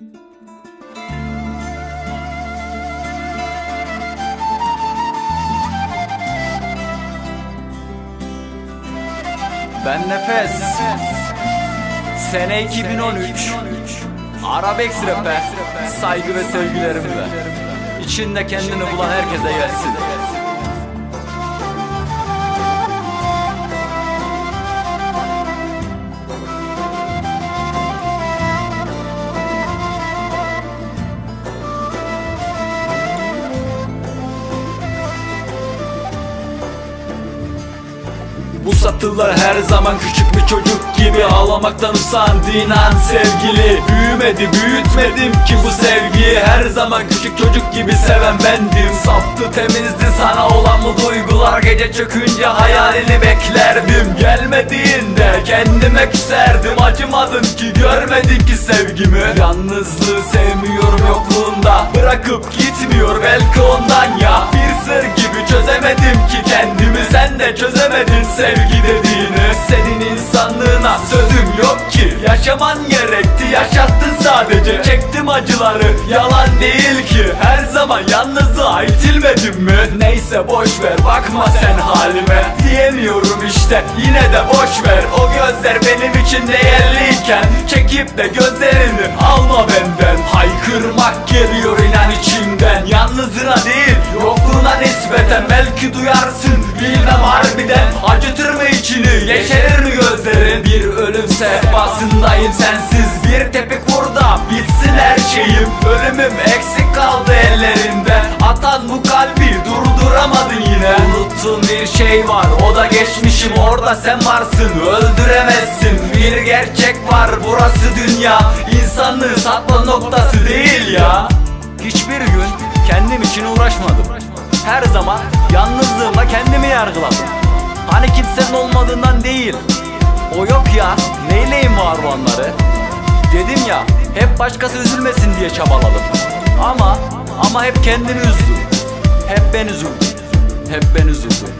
Ben Nefes. Sene 2013 Arabex rap'e Saygı ve sevgilerimle. İçinde kendini bulan herkese gelsin Bu satırlar her zaman küçük bir çocuk gibi. Ağlamaktan usandığın an sevgili. Büyümedi büyütmedim ki bu sevgiyi. Her zaman küçük çocuk gibi seven bendim. Saftı temizdi sana olan bu duygular. Gece çökünce hayalini beklerdim. Gelmediğinde kendime küserdim. Acımadın ki görmedin ki sevgimi. Yalnızlığı sevmiyorum yokluğunda. Bırakıp gitmiyor belki ondan ya çözemedin sevgi dediğini. Senin insanlığına sözüm yok ki. Yaşaman gerekti yaşattın sadece. Çektim acıları yalan değil ki. Her zaman yalnızlığa itilmedim mi? Neyse boş ver bakma sen halime. Diyemiyorum işte yine de boş ver. O gözler benim için değerliyken Çekip de gözlerini alma benden. Haykırmak geliyor Bir ölüm sehpasındayım sensiz. Bir tepik burada bitsin her şeyim. Ölümüm eksik kaldı ellerinde. Atan bu kalbi durduramadın yine. Unuttuğun bir şey var o da geçmişim. Orada sen varsın öldüremezsin. Bir gerçek var burası dünya. İnsanlığı satma noktası değil ya. Hiçbir gün kendim için uğraşmadım. Her zaman yalnızlığımla kendimi yargıladım. Hani kimsenin olmadığından değil O yok ya. Neyleyim var olanları Dedim ya hep başkası üzülmesin diye çabaladım. Ama ama hep kendini üzdüm Hep ben üzüldüm. Hep ben üzüldüm